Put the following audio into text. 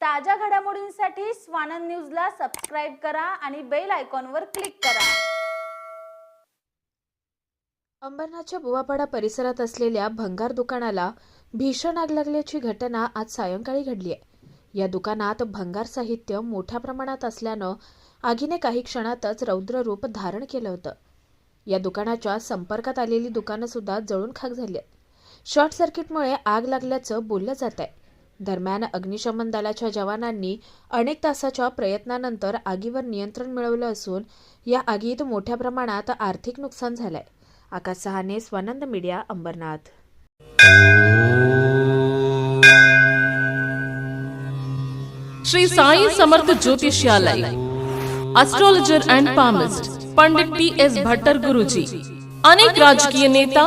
ताज्या घडामोडींसाठी स्वानंद न्यूजला सबस्क्राईब करा आणि बेल आयकॉनवर क्लिक करा. अंबरनाथच्या बुवापाडा परिसरात असलेल्या भंगार दुकानाला भीषण आग लागल्याची घटना आज सायंकाळी घडली आहे. या दुकानात भंगार साहित्य मोठ्या प्रमाणात असल्यानं आगीने काही क्षणातच रौद्र रूप धारण केलं होतं. या दुकानाच्या संपर्कात आलेली दुकानं सुद्धा जळून खाक झाली आहेत. शॉर्ट सर्किटमुळे आग लागल्याचं बोललं जात आहे दरम्यान अग्निशमन दलाच्या जवानांनी अनेक तासाच्या प्रयत्नानंतर आगीवर नियंत्रण मिळवलं असून या आगीत मोठ्या प्रमाणात आर्थिक नुकसान झालंय. Akash Sahane Swanand media Ambernath. Shri Sai Samarth Jyotishalay astrologer and palmist Pandit T S Bhattar Guruji अनेक राजकीय नेता